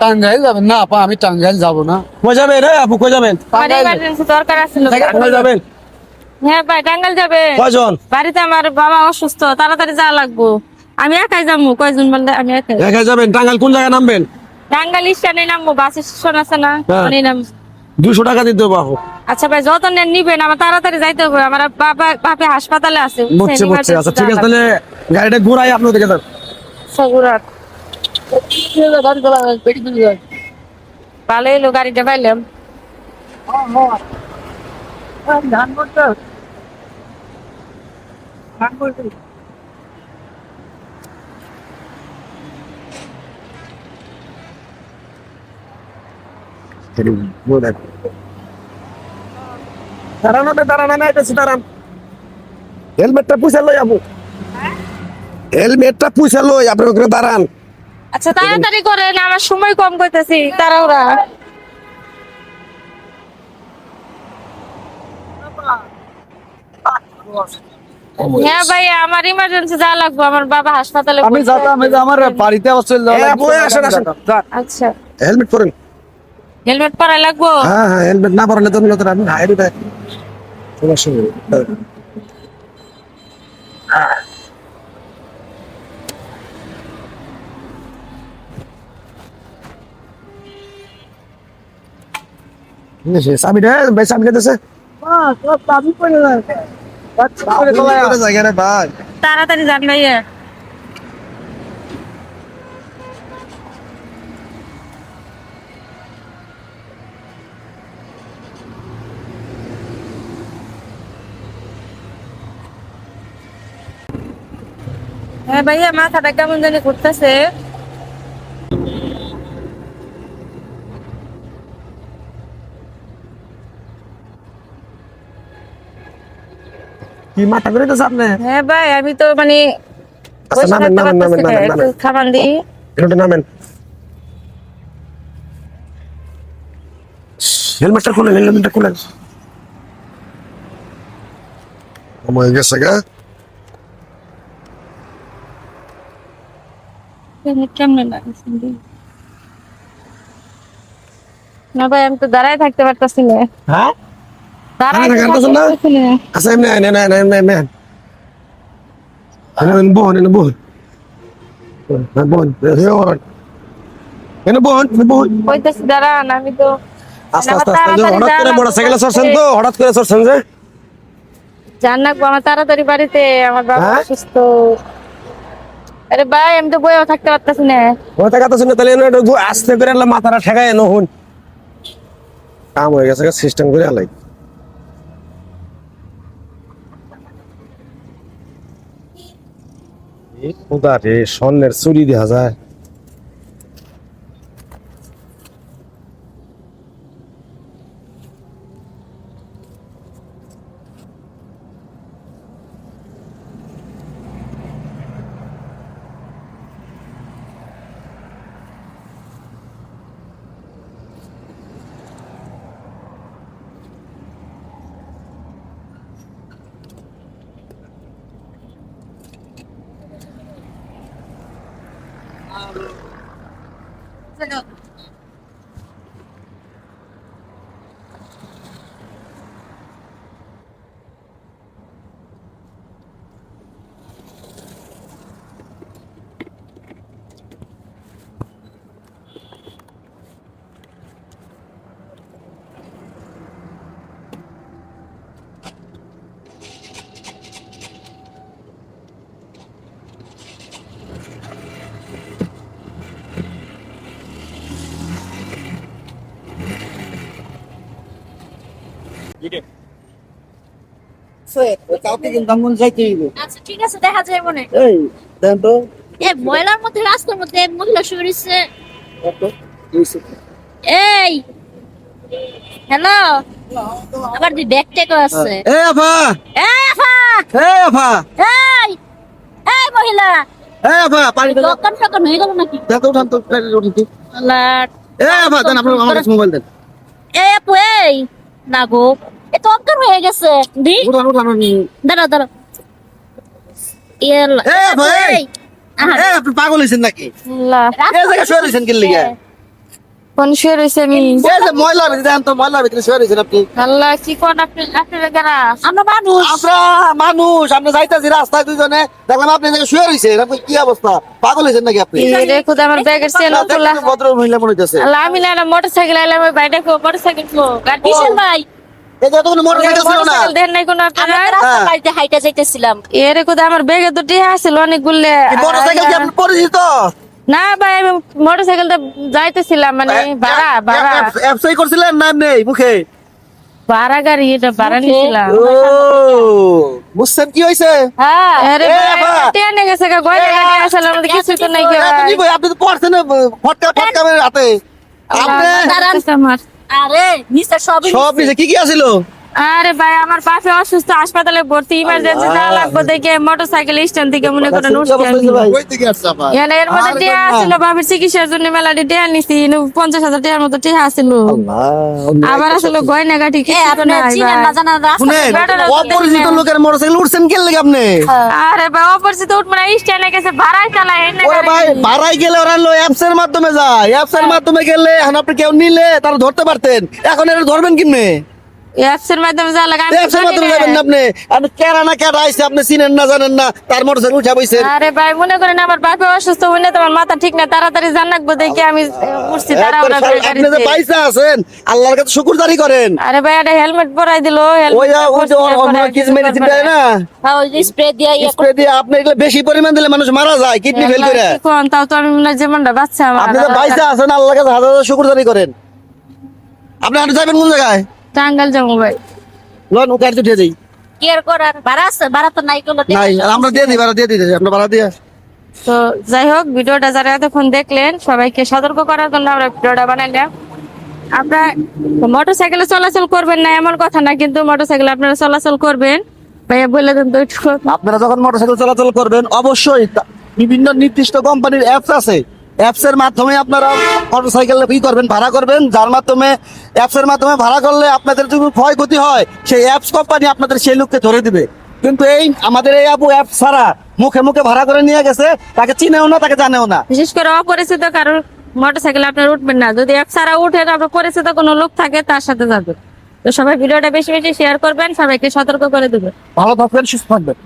টাঙ্গাইল যাবেন? না আপা আমি টাঙ্গাইল যাব না। কই যাবেন আপু কই যাবেন? আমার দরকার আছিল যাবেন। হ্যাঁ ভাই কয়জন? বাড়িতে আমার বাবা অসুস্থ তাড়াতাড়ি যাওয়া লাগবো। আমি একাই যাব কয়জন বললে আমি একাই একা যাবেন? টাঙ্গাইল কোন জায়গায় নামবেন? টাঙ্গাল স্টেশনে নামবো বাস স্টেশন আছে না হ্যাঁ। দুশো টাকা দিতে হবে আপু। আচ্ছা ভাই যত নেন নিবেন আমার তাড়াতাড়ি যাইতে হবে আমার বাবা বাপে হাসপাতালে আছে বুঝছি বুঝছি। আচ্ছা ঠিক আছে তাহলে গাড়িটা ঘুরাই আপনার দিকে যান। সগুরাট গাড়ি চালা পেটি পেটি ভালো এলো গাড়িটা পাইলাম। ধান করতে ধান করতে দাঁড়ানোটা দাঁড়ানো না এটা দাঁড়ান। হেলমেটটা পুষে লই আপু হেলমেটটা পুষে লই আপনি ওখানে দাঁড়ান। আচ্ছা তাড়াতাড়ি করেন আমার সময় কম করতেছি তাড়াহুড়া হ্যাঁ ভাই আমার ইমার্জেন্সি যা লাগবে আমার বাবা হাসপাতালে আমি যাতাম আমি আমার বাড়িতে আসেন, আসেন। আচ্ছা। হেলমেট পরেন। হেলমেট পরা লাগবো? হ্যাঁ হ্যাঁ হেলমেট না পরালে তো তো আমি হাইড দেয় সমস্যা নেই ভাই চাবি দিতেছে জায়গা রে ভাই তাড়াতাড়ি যান ভাইয়া। হ্যাঁ ভাইয়া মাথাটা কেমন জানি ঘুরতেছে। কি মাথা করে দিতেছে আপনি? হ্যাঁ ভাই আমি তো মানে আচ্ছা, নামেন, নামেন, নামেন, নামেন, নামেন। খাবার দিই। এখানটা নামেন। হেলমেটটা খুলেন হেলমেটটা খুলেন হয়ে গেছে গা। কেমনে লাগছে না ভাই আমি তো দাঁড়ায় থাকতে পারতাছি না। হ্যাঁ? দাঁড়ায় দাঁড়ায় থাকতে না? আচ্ছা এমনি আয়, নেন নেন নেন নেন এনে বোন এনে বোন বোন এনে বোন বোন কইতাছি দাঁড়ান আমি তো আস্তে আমার আস্তে। আস্তে হঠাৎ করে যাওয়া বড় সাইকেলে লাগবে। চড়ছেন তো হঠাৎ করে চড়ছেন যে? জান আমার তাড়াতাড়ি বাড়িতে আমার বাবা হ্যাঁ? অসুস্থ। আরে ভাই, আমি তো বইও থাকতে না। তাহলে আস্তে করে আল্লাহ মাথাটা ঠেকায় হুন। কাম হয়ে গেছে সিস্টেম করে আলাই। খোদা রে, স্বর্ণের চুরি দেখা যায়। কাউকে কিন্তু আচ্ছা ঠিক আছে দেখা যায় মনে। এই দেন তো। এ ময়লার মধ্যে রাস্তার মধ্যে মহিলা শুয়েছে এই হ্যালো আবার দুই ব্যাগ টেকও আছে। এ আফা! এই আফা! এ আফা! এই এই মহিলা। এ আফা পানি দোকান টোকান হয়ে গেল নাকি? দেখো উঠান তো উঠান তো। আল্লাহ এ আফা দেন আপনার আমার কাছে মোবাইল দেন। এ আপু এই। না গো এ তো অজ্ঞান হয়ে গেছে। দি। ভাই এ পাগল হয়েছেন নাকি? এই শুয়ে রয়েছেন কি লিগে কোন শুয়ে রয়েছে আমি ভিতরে তো ময়লা ভিতরে শুয়ে রয়েছেন আপনি। আল্লাহ কি কোন আপনি আপনারা আমরা মানুষ। আমরা মানুষ আপনি যাইতাছি রাস্তায় দুজনে দেখলাম আপনি এদিকে শুয়ে রয়েছেন আপনি কি অবস্থা? পাগল হয়েছেন নাকি আপনি? রে খুদা আমার ব্যাগের চেন তোলা ভদ্র মহিলা মনে হইতেছে। আল্লাহ আমি না মোটরসাইকেল আইলাম ওই বাইরে মোটরসাইকেল কো গাড়ি কিসের ভাই? এই যে তখন মোটরসাইকেল ছিল না। মোটরসাইকেল দেন নাই কোন আমরা আপনারা রাস্তা। বাড়িতে হাইটা যাইতেছিলাম। এর খুদা আমার ব্যাগে তো টিহা আছিল অনেকগুলো মোটরসাইকেল কি আপনি পরিচিত? না ভাই আমি মোটরসাইকেলটা যাইতেছিলাম মানে ভাড়া ভাড়া। অ্যাপসাই করছিলেন না এমনি মুখে? ভাড়া গাড়ি এটা ভাড়া নিছিলাম বুঝছেন কি হয়েছে হ্যাঁ আরে। টেনে গেছে গা গয়না গাড়ি আসলে আমাদের কিছু তো নাই কি আপনি ভাই। আপনি তো পড়ছেন ফটকা ফটকা মেরে হাতে আপনি? আরে নিচে সবই সব নিচে কি কি আছিল আরে ভাই আমার পাশে অসুস্থ হাসপাতালে ভর্তি ইমার্জেন্সি যা লাগবে দেখে মোটরসাইকেল স্ট্যান্ড থেকে মনে করেন উঠছি। আমি। এখানে এর মধ্যে টিয়া আসছিল বাবির চিকিৎসার জন্য মেলাটি টিয়া নিছি পঞ্চাশ হাজার টিয়ার মতো টিয়া আসছিল। আবার আসলে গয়না গাঠি অপরিচিত লোকের মোটরসাইকেল উঠছেন কে লাগে আপনি? আরে ভাই অপরিচিত উঠবো না স্ট্যান্ডে গেছে ভাড়ায় চালায় ওরে ভাই ভাড়াই গেলে ওরা লো অ্যাপস এর মাধ্যমে যায়। অ্যাপস এর মাধ্যমে গেলে এখন আপনি কেউ নিলে তারা ধরতে পারতেন। এখন এটা ধরবেন কিমনে? মাধ্যমে যা লাগে আমি অ্যাপস মাধ্যমে না। যাবেন না আপনি? আপনি কেরা না কেরা আইছে আপনি চিনেন না জানেন না তার মোটরসাইকেল উঠা আরে ভাই মনে করেন আমার বাপে অসুস্থ তোমার মাথা ঠিক না তাড়াতাড়ি জান দেখে আমি উঠছি করে আপনি যে পয়সা আছেন আল্লাহর কাছে শুকুরদারি করেন। আরে ভাই একটা হেলমেট পরাই দিল ওই ওই যে ওর- ওর মেডিসিন দেয় না? হ্যাঁ ওই স্প্রে দিয়ে ইয়ে স্প্রে দিয়ে আপনি এগুলো বেশি পরিমাণ দিলে মানুষ মারা যায় কিডনি ফেল করে। তাও তো আমি মনে জীবনটা বাচ্চা আমার আপনি পয়সা আছেন আল্লাহর কাছে হাজার হাজার শুকুরদারি করেন। আপনি যাবেন কোন জায়গায়? টাঙ্গাল যাব ভাই। লন ও গাড়ি উঠে যাই কি আর করার? ভাড়া আছে? ভাড়া তো নাই কোনো নাই আমরা দিয়ে দিই ভাড়া দিয়ে দিই আমরা ভাড়া দিয়ে। তো যাই হোক ভিডিওটা যারা এতক্ষণ দেখলেন সবাইকে সতর্ক করার জন্য আমরা ভিডিওটা বানাইলাম আপনারা মোটরসাইকেলে চলাচল করবেন না এমন কথা না কিন্তু মোটরসাইকেলে আপনারা চলাচল করবেন। ভাইয়া বলে দেন তো আপনারা যখন মোটরসাইকেল চলাচল করবেন অবশ্যই বিভিন্ন নির্দিষ্ট কোম্পানির অ্যাপস আছে। অ্যাপস এর মাধ্যমে আপনারা মোটরসাইকেল ই করবেন ভাড়া করবেন যার মাধ্যমে অ্যাপসের মাধ্যমে ভাড়া করলে আপনাদের যদি ক্ষয়ক্ষতি হয় সেই অ্যাপস কোম্পানি আপনাদের সেই লোককে ধরে দিবে। কিন্তু এই আমাদের এই আপু অ্যাপ ছাড়া মুখে মুখে ভাড়া করে নিয়ে গেছে তাকে চিনেও না তাকে জানেও না। বিশেষ করে অপরিচিত কারোর মোটরসাইকেল আপনার উঠবেন না। যদি অ্যাপ সারা উঠে আপনার পরিচিত কোনো লোক থাকে তার সাথে যাবেন তো সবাই ভিডিওটা বেশি বেশি শেয়ার করবেন সবাইকে সতর্ক করে দেবেন ভালো থাকবেন সুস্থ থাকবেন।